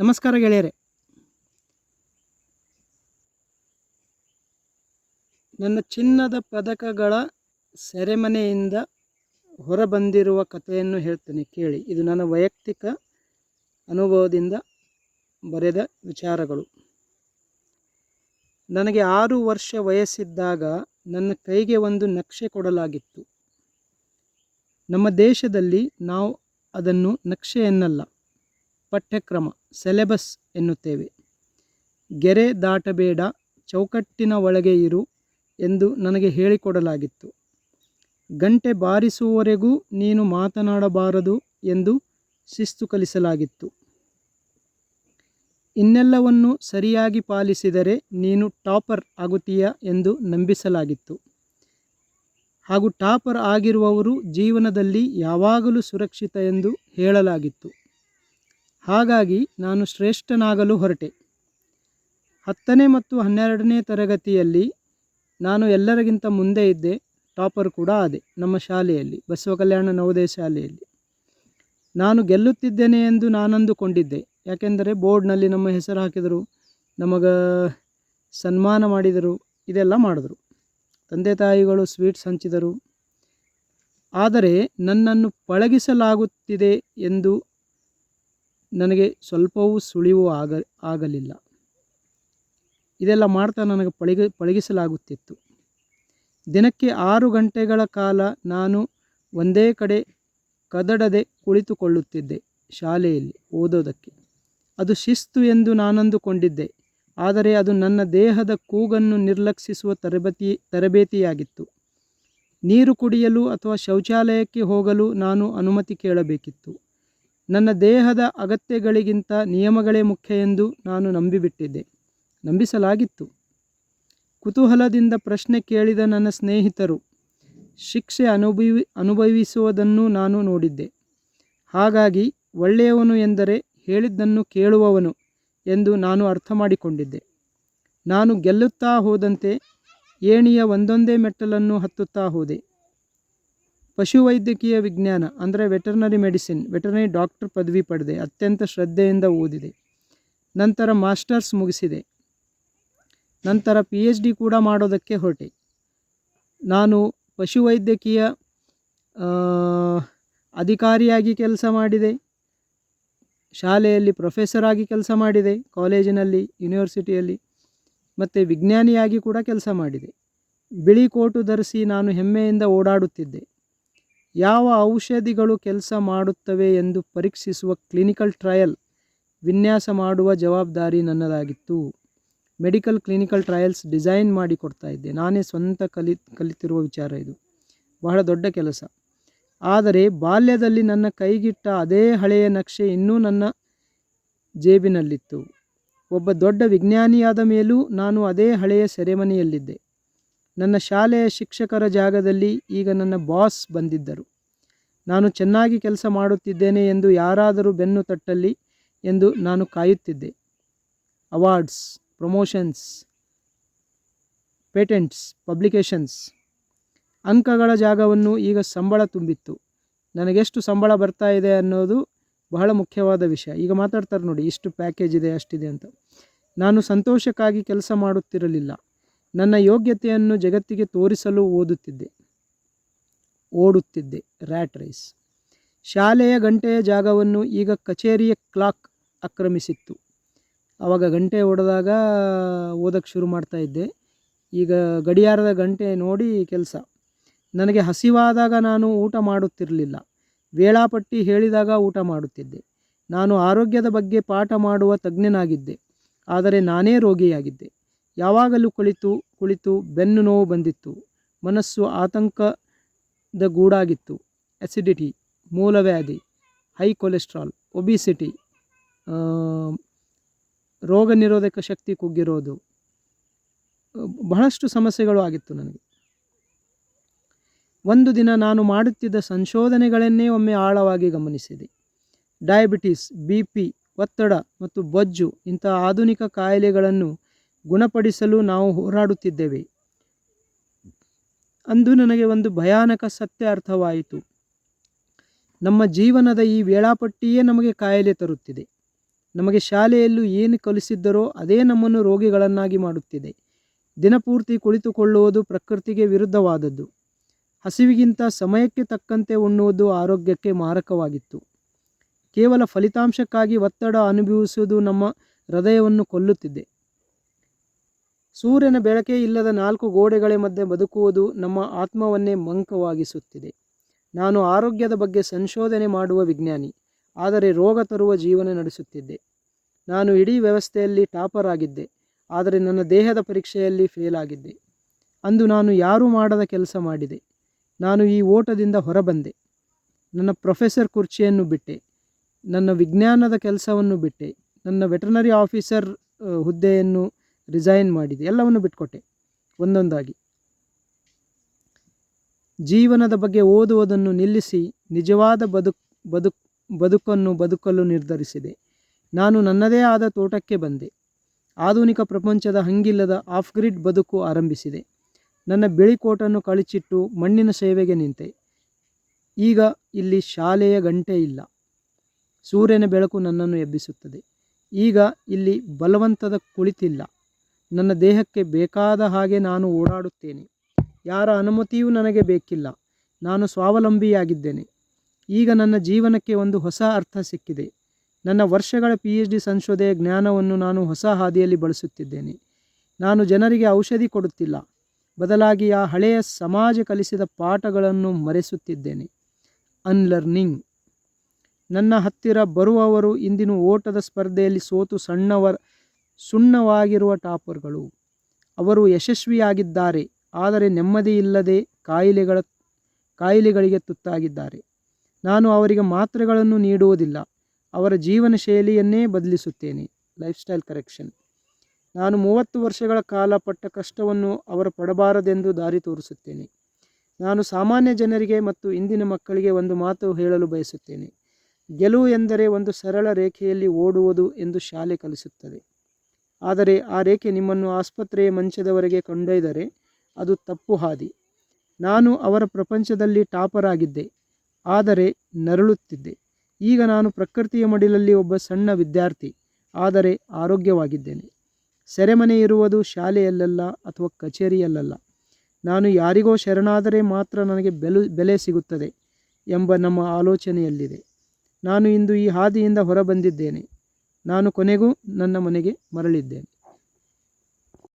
ನಮಸ್ಕಾರ ಗೆಳೆಯರೆ. ನನ್ನ ಚಿನ್ನದ ಪದಕಗಳ ಸೆರೆಮನೆಯಿಂದ ಹೊರಬಂದಿರುವ ಕಥೆಯನ್ನು ಹೇಳ್ತೇನೆ, ಕೇಳಿ. ಇದು ನನ್ನ ವೈಯಕ್ತಿಕ ಅನುಭವದಿಂದ ಬರೆದ ವಿಚಾರಗಳು. ನನಗೆ ಆರು ವರ್ಷ ವಯಸ್ಸಿದ್ದಾಗ ನನ್ನ ಕೈಗೆ ಒಂದು ನಕ್ಷೆ ಕೊಡಲಾಗಿತ್ತು. ನಮ್ಮ ದೇಶದಲ್ಲಿ ನಾವು ಅದನ್ನು ನಕ್ಷೆ ಎನ್ನಲ್ಲ ಪಠ್ಯಕ್ರಮ, ಸೆಲೆಬಸ್ ಎನ್ನುತ್ತೇವೆ. ಗೆರೆ ದಾಟಬೇಡ, ಚೌಕಟ್ಟಿನ ಒಳಗೆ ಇರು ಎಂದು ನನಗೆ ಹೇಳಿಕೊಡಲಾಗಿತ್ತು. ಗಂಟೆ ಬಾರಿಸುವವರೆಗೂ ನೀನು ಮಾತನಾಡಬಾರದು ಎಂದು ಶಿಸ್ತು ಕಲಿಸಲಾಗಿತ್ತು. ಇನ್ನೆಲ್ಲವನ್ನು ಸರಿಯಾಗಿ ಪಾಲಿಸಿದರೆ ನೀನು ಟಾಪರ್ ಆಗುತ್ತೀಯ ಎಂದು ನಂಬಿಸಲಾಗಿತ್ತು. ಹಾಗೂ ಟಾಪರ್ ಆಗಿರುವವರು ಜೀವನದಲ್ಲಿ ಯಾವಾಗಲೂ ಸುರಕ್ಷಿತ ಎಂದು ಹೇಳಲಾಗಿತ್ತು. ಹಾಗಾಗಿ ನಾನು ಶ್ರೇಷ್ಠನಾಗಲು ಹೊರಟೆ. ಹತ್ತನೇ ಮತ್ತು ಹನ್ನೆರಡನೇ ತರಗತಿಯಲ್ಲಿ ನಾನು ಎಲ್ಲರಿಗಿಂತ ಮುಂದೆ ಇದ್ದೆ, ಟಾಪರ್ ಕೂಡ ಆದೆ ನಮ್ಮ ಶಾಲೆಯಲ್ಲಿ, ಬಸವ ಕಲ್ಯಾಣ ನವೋದಯ ಶಾಲೆಯಲ್ಲಿ. ನಾನು ಗೆಲ್ಲುತ್ತಿದ್ದೇನೆ ಎಂದು ನಾನಂದುಕೊಂಡಿದ್ದೆ, ಯಾಕೆಂದರೆ ಬೋರ್ಡ್ನಲ್ಲಿ ನಮ್ಮ ಹೆಸರು ಹಾಕಿದರು, ನಮಗೆ ಸನ್ಮಾನ ಮಾಡಿದರು, ಇದೆಲ್ಲ ಮಾಡಿದರು. ತಂದೆ ತಾಯಿಗಳು ಸ್ವೀಟ್ಸ್ ಹಂಚಿದರು. ಆದರೆ ನನ್ನನ್ನು ಪಳಗಿಸಲಾಗುತ್ತಿದೆ ಎಂದು ನನಗೆ ಸ್ವಲ್ಪವೂ ಸುಳಿವು ಆಗ, ಆಗಲಿಲ್ಲ. ಇದೆಲ್ಲ ಮಾಡ್ತಾ ನನಗೆ ಪಳಗಿ, ಪಳಗಿಸಲಾಗುತ್ತಿತ್ತು. ದಿನಕ್ಕೆ ಆರು ಗಂಟೆಗಳ ಕಾಲ ನಾನು ಒಂದೇ ಕಡೆ ಕದಡದೆ ಕುಳಿತುಕೊಳ್ಳುತ್ತಿದ್ದೆ ಶಾಲೆಯಲ್ಲಿ ಓದೋದಕ್ಕೆ. ಅದು ಶಿಸ್ತು ಎಂದು ನಾನಂದುಕೊಂಡಿದ್ದೆ, ಆದರೆ ಅದು ನನ್ನ ದೇಹದ ಕೂಗನ್ನು ನಿರ್ಲಕ್ಷಿಸುವ ತರಬೇತಿ, ತರಬೇತಿಯಾಗಿತ್ತು. ನೀರು ಕುಡಿಯಲು ಅಥವಾ ಶೌಚಾಲಯಕ್ಕೆ ಹೋಗಲು ನಾನು ಅನುಮತಿ ಕೇಳಬೇಕಿತ್ತು. ನನ್ನ ದೇಹದ ಅಗತ್ಯಗಳಿಗಿಂತ ನಿಯಮಗಳೇ ಮುಖ್ಯ ಎಂದು ನಾನು ನಂಬಿಬಿಟ್ಟಿದ್ದೆ. ನಂಬಿಸಲಾಗಿತ್ತು. ಕುತೂಹಲದಿಂದ ಪ್ರಶ್ನೆ ಕೇಳಿದ ನನ್ನ ಸ್ನೇಹಿತರು ಶಿಕ್ಷೆ ಅನುಭವಿ, ಅನುಭವಿಸುವುದನ್ನು ನಾನು ನೋಡಿದ್ದೆ. ಹಾಗಾಗಿ ಒಳ್ಳೆಯವನು ಎಂದರೆ ಹೇಳಿದ್ದನ್ನು ಕೇಳುವವನು ಎಂದು ನಾನು ಅರ್ಥ ಮಾಡಿಕೊಂಡಿದ್ದೆ ನಾನು ಗೆಲ್ಲುತ್ತಾ ಹೋದಂತೆ ಏಣಿಯ ಒಂದೊಂದೇ ಮೆಟ್ಟಲನ್ನು ಹತ್ತುತ್ತಾ ಹೋದೆ. ಪಶುವೈದ್ಯಕೀಯ ವಿಜ್ಞಾನ, ಅಂದರೆ ವೆಟರ್ನರಿ ಮೆಡಿಸಿನ್, ವೆಟರ್ನರಿ ಡಾಕ್ಟರ್ ಪದವಿ ಪಡೆದೆ, ಅತ್ಯಂತ ಶ್ರದ್ಧೆಯಿಂದ ಓದಿದೆ. ನಂತರ ಮಾಸ್ಟರ್ಸ್ ಮುಗಿಸಿದೆ. ನಂತರ ಪಿ ಎಚ್ ಡಿ ಕೂಡ ಮಾಡೋದಕ್ಕೆ ಹೊರಟೆ. ನಾನು ಪಶುವೈದ್ಯಕೀಯ ಅಧಿಕಾರಿಯಾಗಿ ಕೆಲಸ ಮಾಡಿದೆ. ಶಾಲೆಯಲ್ಲಿ ಪ್ರೊಫೆಸರ್ ಆಗಿ ಕೆಲಸ ಮಾಡಿದೆ, ಕಾಲೇಜಿನಲ್ಲಿ, ಯೂನಿವರ್ಸಿಟಿಯಲ್ಲಿ, ಮತ್ತು ವಿಜ್ಞಾನಿಯಾಗಿ ಕೂಡ ಕೆಲಸ ಮಾಡಿದೆ. ಬಿಳಿ ಕೋಟು ಧರಿಸಿ ನಾನು ಹೆಮ್ಮೆಯಿಂದ ಓಡಾಡುತ್ತಿದ್ದೆ. ಯಾವ ಔಷಧಿಗಳು ಕೆಲಸ ಮಾಡುತ್ತವೆ ಎಂದು ಪರೀಕ್ಷಿಸುವ ಕ್ಲಿನಿಕಲ್ ಟ್ರಯಲ್ ವಿನ್ಯಾಸ ಮಾಡುವ ಜವಾಬ್ದಾರಿ ನನ್ನದಾಗಿತ್ತು. ಮೆಡಿಕಲ್ ಕ್ಲಿನಿಕಲ್ ಟ್ರಯಲ್ಸ್ ಡಿಸೈನ್ ಮಾಡಿ ಕೊಡ್ತಾ ಇದ್ದೆ. ನಾನೇ ಸ್ವಂತ ಕಲಿ, ಕಲಿತಿರುವ ವಿಚಾರ ಇದು. ಬಹಳ ದೊಡ್ಡ ಕೆಲಸ. ಆದರೆ ಬಾಲ್ಯದಲ್ಲಿ ನನ್ನ ಕೈಗಿಟ್ಟ ಅದೇ ಹಳೆಯ ನಕ್ಷೆ ಇನ್ನೂ ನನ್ನ ಜೇಬಿನಲ್ಲಿತ್ತು. ಒಬ್ಬ ದೊಡ್ಡ ವಿಜ್ಞಾನಿಯಾದ ಮೇಲೂ ನಾನು ಅದೇ ಹಳೆಯ ಸೆರೆಮನೆಯಲ್ಲಿದ್ದೆ. ನನ್ನ ಶಾಲೆಯ ಶಿಕ್ಷಕರ ಜಾಗದಲ್ಲಿ ಈಗ ನನ್ನ ಬಾಸ್ ಬಂದಿದ್ದರು. ನಾನು ಚೆನ್ನಾಗಿ ಕೆಲಸ ಮಾಡುತ್ತಿದ್ದೇನೆ ಎಂದು ಯಾರಾದರೂ ಬೆನ್ನು ತಟ್ಟಲಿ ಎಂದು ನಾನು ಕಾಯುತ್ತಿದ್ದೆ. ಅವಾರ್ಡ್ಸ್, ಪ್ರಮೋಷನ್ಸ್, ಪೇಟೆಂಟ್ಸ್ ಪಬ್ಲಿಕೇಶನ್ಸ್ ಅಂಕಗಳ ಜಾಗವನ್ನು ಈಗ ಸಂಬಳ ತುಂಬಿತ್ತು. ನನಗೆಷ್ಟು ಸಂಬಳ ಬರ್ತಾ ಇದೆ ಅನ್ನೋದು ಬಹಳ ಮುಖ್ಯವಾದ ವಿಷಯ. ಈಗ ಮಾತಾಡ್ತಾರೆ ನೋಡಿ, ಇಷ್ಟು ಪ್ಯಾಕೇಜ್ ಇದೆ, ಅಷ್ಟಿದೆ ಅಂತ. ನಾನು ಸಂತೋಷಕ್ಕಾಗಿ ಕೆಲಸ ಮಾಡುತ್ತಿರಲಿಲ್ಲ. ನನ್ನ ಯೋಗ್ಯತೆಯನ್ನು ಜಗತ್ತಿಗೆ ತೋರಿಸಲು ಓದುತ್ತಿದ್ದೆ. ಓಡುತ್ತಿದ್ದೆ. Rat rice. ಶಾಲೆಯ ಗಂಟೆಯ ಜಾಗವನ್ನು ಈಗ ಕಚೇರಿಯ ಕ್ಲಾಕ್ ಆಕ್ರಮಿಸಿತ್ತು. ಆವಾಗ ಗಂಟೆ ಹೊಡೆದಾಗ ಓದಕ್ಕೆ ಶುರು ಮಾಡ್ತಾ ಇದ್ದೆ. ಈಗ ಗಡಿಯಾರದ ಗಂಟೆ ನೋಡಿ ಕೆಲಸ. ನನಗೆ ಹಸಿವಾದಾಗ ನಾನು ಊಟ ಮಾಡುತ್ತಿರಲಿಲ್ಲ. ವೇಳಾಪಟ್ಟಿ ಹೇಳಿದಾಗ ಊಟ ಮಾಡುತ್ತಿದ್ದೆ. ನಾನು ಆರೋಗ್ಯದ ಬಗ್ಗೆ ಪಾಠ ಮಾಡುವ ತಜ್ಞನಾಗಿದ್ದೆ. ಆದರೆ ನಾನೇ ರೋಗಿಯಾಗಿದ್ದೆ. ಯಾವಾಗಲೂ ಕುಳಿತು ಕುಳಿತು ಬೆನ್ನು ನೋವು ಬಂದಿತ್ತು. ಮನಸ್ಸು ಆತಂಕದ ಗೂಡಾಗಿತ್ತು. ಅಸಿಡಿಟಿ ಮೂಲವ್ಯಾಧಿ ಹೈ ಕೊಲೆಸ್ಟ್ರಾಲ್ ಒಬಿಸಿಟಿ ರೋಗ ನಿರೋಧಕ ಶಕ್ತಿ ಕುಗ್ಗಿರೋದು. ಬಹಳಷ್ಟು ಸಮಸ್ಯೆಗಳು ಆಗಿತ್ತು ನನಗೆ. ಒಂದು ದಿನ ನಾನು ಮಾಡುತ್ತಿದ್ದ ಸಂಶೋಧನೆಗಳನ್ನೇ ಒಮ್ಮೆ ಆಳವಾಗಿ ಗಮನಿಸಿದೆ. ಡಯಾಬಿಟಿಸ್ ಬಿ ಪಿ ಒತ್ತಡ ಮತ್ತು ಬೊಜ್ಜು ಇಂಥ ಆಧುನಿಕ ಕಾಯಿಲೆಗಳನ್ನು ಗುಣಪಡಿಸಲು ನಾವು ಹೋರಾಡುತ್ತಿದ್ದೇವೆ. ಅಂದು ನನಗೆ ಒಂದು ಭಯಾನಕ ಸತ್ಯ ಅರ್ಥವಾಯಿತು. ನಮ್ಮ ಜೀವನದ ಈ ವೇಳಾಪಟ್ಟಿಯೇ ನಮಗೆ ಕಾಯಿಲೆ ತರುತ್ತಿದೆ. ನಮಗೆ ಶಾಲೆಯಲ್ಲೂ ಏನು ಕಲಿಸಿದ್ದರೋ ಅದೇ ನಮ್ಮನ್ನು ರೋಗಿಗಳನ್ನಾಗಿ ಮಾಡುತ್ತಿದೆ. ದಿನಪೂರ್ತಿ ಕುಳಿತುಕೊಳ್ಳುವುದು ಪ್ರಕೃತಿಗೆ ವಿರುದ್ಧವಾದದ್ದು. ಹಸಿವಿಗಿಂತ ಸಮಯಕ್ಕೆ ತಕ್ಕಂತೆ ಉಣ್ಣುವುದು ಆರೋಗ್ಯಕ್ಕೆ ಮಾರಕವಾಗಿತ್ತು. ಕೇವಲ ಫಲಿತಾಂಶಕ್ಕಾಗಿ ಒತ್ತಡ ಅನುಭವಿಸುವುದು ನಮ್ಮ ಹೃದಯವನ್ನು ಕೊಲ್ಲುತ್ತಿದೆ. ಸೂರ್ಯನ ಬೆಳಕೇ ಇಲ್ಲದ ನಾಲ್ಕು ಗೋಡೆಗಳ ಮಧ್ಯೆ ಬದುಕುವುದು ನಮ್ಮ ಆತ್ಮವನ್ನೇ ಮಂಕವಾಗಿಸುತ್ತಿದೆ. ನಾನು ಆರೋಗ್ಯದ ಬಗ್ಗೆ ಸಂಶೋಧನೆ ಮಾಡುವ ವಿಜ್ಞಾನಿ, ಆದರೆ ರೋಗ ತರುವ ಜೀವನ ನಡೆಸುತ್ತಿದ್ದೆ. ನಾನು ಇಡೀ ವ್ಯವಸ್ಥೆಯಲ್ಲಿ ಟಾಪರ್ ಆಗಿದ್ದೆ, ಆದರೆ ನನ್ನ ದೇಹದ ಪರೀಕ್ಷೆಯಲ್ಲಿ ಫೇಲ್ ಆಗಿದ್ದೆ. ಅಂದು ನಾನು ಯಾರೂ ಮಾಡದ ಕೆಲಸ ಮಾಡಿದೆ. ನಾನು ಈ ಓಟದಿಂದ ಹೊರಬಂದೆ. ನನ್ನ ಪ್ರೊಫೆಸರ್ ಕುರ್ಚಿಯನ್ನು ಬಿಟ್ಟೆ. ನನ್ನ ವಿಜ್ಞಾನದ ಕೆಲಸವನ್ನು ಬಿಟ್ಟೆ. ನನ್ನ ವೆಟರ್ನರಿ ಆಫೀಸರ್ ಹುದ್ದೆಯನ್ನು ರಿಸೈನ್ ಮಾಡಿದೆ, ಎಲ್ಲವನ್ನು ಬಿಟ್ಕೊಟ್ಟೆ. ಒಂದೊಂದಾಗಿ. ಜೀವನದ ಬಗ್ಗೆ ಓದುವುದನ್ನು ನಿಲ್ಲಿಸಿ, ನಿಜವಾದ ಬದುಕು, ಬದುಕ್, ಬದುಕನ್ನು ಬದುಕಲು ನಿರ್ಧರಿಸಿದೆ. ನಾನು ನನ್ನದೇ ಆದ ತೋಟಕ್ಕೆ ಬಂದೆ. ಆಧುನಿಕ ಪ್ರಪಂಚದ ಹಂಗಿಲ್ಲದ ಆಫ್ ಗ್ರಿಡ್ ಬದುಕು ಆರಂಭಿಸಿದೆ. ನನ್ನ ಬಿಳಿ ಕೋಟನ್ನು ಕಳಚಿಟ್ಟು ಮಣ್ಣಿನ ಸೇವೆಗೆ ನಿಂತೆ. ಈಗ ಇಲ್ಲಿ ಶಾಲೆಯ ಗಂಟೆ ಇಲ್ಲ. ಸೂರ್ಯನ ಬೆಳಕು ನನ್ನನ್ನು ಎಬ್ಬಿಸುತ್ತದೆ. ಈಗ ಇಲ್ಲಿ ಬಲವಂತದ ಕುಳಿತಿಲ್ಲ. ನನ್ನ ದೇಹಕ್ಕೆ ಬೇಕಾದ ಹಾಗೆ ನಾನು ಓಡಾಡುತ್ತೇನೆ. ಯಾರ ಅನುಮತಿಯೂ ನನಗೆ ಬೇಕಿಲ್ಲ. ನಾನು ಸ್ವಾವಲಂಬಿಯಾಗಿದ್ದೇನೆ. ಈಗ ನನ್ನ ಜೀವನಕ್ಕೆ ಒಂದು ಹೊಸ ಅರ್ಥ ಸಿಕ್ಕಿದೆ. ನನ್ನ ವರ್ಷಗಳ ಪಿ ಎಚ್ ಡಿ ಸಂಶೋಧನೆಯ ಜ್ಞಾನವನ್ನು ನಾನು ಹೊಸ ಹಾದಿಯಲ್ಲಿ ಬಳಸುತ್ತಿದ್ದೇನೆ. ನಾನು ಜನರಿಗೆ ಔಷಧಿ ಕೊಡುತ್ತಿಲ್ಲ. ಬದಲಾಗಿ ಆ ಹಳೆಯ ಸಮಾಜ ಕಲಿಸಿದ ಪಾಠಗಳನ್ನು ಮರೆಸುತ್ತಿದ್ದೇನೆ. ಅನ್ಲರ್ನಿಂಗ್ ನನ್ನ ಹತ್ತಿರ ಬರುವವರು ಇಂದಿನ ಓಟದ ಸ್ಪರ್ಧೆಯಲ್ಲಿ ಸೋತು ಸಣ್ಣವರ ಸುಣ್ಣವಾಗಿರುವ ಟಾಪರ್ಗಳು. ಅವರು ಯಶಸ್ವಿಯಾಗಿದ್ದಾರೆ, ಆದರೆ ನೆಮ್ಮದಿ ಇಲ್ಲದೆ ಕಾಯಿಲೆಗಳ, ಕಾಯಿಲೆಗಳಿಗೆ ತುತ್ತಾಗಿದ್ದಾರೆ. ನಾನು ಅವರಿಗೆ ಮಾತ್ರೆಗಳನ್ನು ನೀಡುವುದಿಲ್ಲ, ಅವರ ಜೀವನ ಶೈಲಿಯನ್ನೇ ಬದಲಿಸುತ್ತೇನೆ. Lifestyle correction. ನಾನು ಮೂವತ್ತು ವರ್ಷಗಳ ಕಾಲ ಪಟ್ಟ ಕಷ್ಟವನ್ನು ಅವರು ಪಡಬಾರದೆಂದು ದಾರಿ ತೋರಿಸುತ್ತೇನೆ. ನಾನು ಸಾಮಾನ್ಯ ಜನರಿಗೆ ಮತ್ತು ಇಂದಿನ ಮಕ್ಕಳಿಗೆ ಒಂದು ಮಾತು ಹೇಳಲು ಬಯಸುತ್ತೇನೆ. ಗೆಲುವು ಎಂದರೆ ಒಂದು ಸರಳ ರೇಖೆಯಲ್ಲಿ ಓಡುವುದು ಎಂದು ಶಾಲೆ ಕಲಿಸುತ್ತದೆ. ಆದರೆ ಆ ರೇಖೆ ನಿಮ್ಮನ್ನು ಆಸ್ಪತ್ರೆಯ ಮಂಚದವರೆಗೆ ಕೊಂಡೊಯ್ದರೆ ಅದು ತಪ್ಪು ಹಾದಿ. ನಾನು ಅವರ ಪ್ರಪಂಚದಲ್ಲಿ ಟಾಪರ್ ಆಗಿದ್ದೆ ಆದರೆ ನರಳುತ್ತಿದ್ದೆ. ಈಗ ನಾನು ಪ್ರಕೃತಿಯ ಮಡಿಲಲ್ಲಿ ಒಬ್ಬ ಸಣ್ಣ ವಿದ್ಯಾರ್ಥಿ, ಆದರೆ ಆರೋಗ್ಯವಾಗಿದ್ದೇನೆ. ಸೆರೆಮನೆ ಇರುವುದು ಶಾಲೆಯಲ್ಲಲ್ಲ ಅಥವಾ ಕಚೇರಿಯಲ್ಲಲ್ಲ. ನಾನು ಯಾರಿಗೋ ಶರಣಾದರೆ ಮಾತ್ರ ನನಗೆ ಬೆಲು, ಬೆಲೆ ಸಿಗುತ್ತದೆ ಎಂಬ ನಮ್ಮ ಆಲೋಚನೆಯಲ್ಲಿದೆ. ನಾನು ಇಂದು ಈ ಹಾದಿಯಿಂದ ಹೊರಬಂದಿದ್ದೇನೆ. ನಾನು ಕೊನೆಗೂ ನನ್ನ ಮನೆಗೆ ಮರಳಿದ್ದೇನೆ.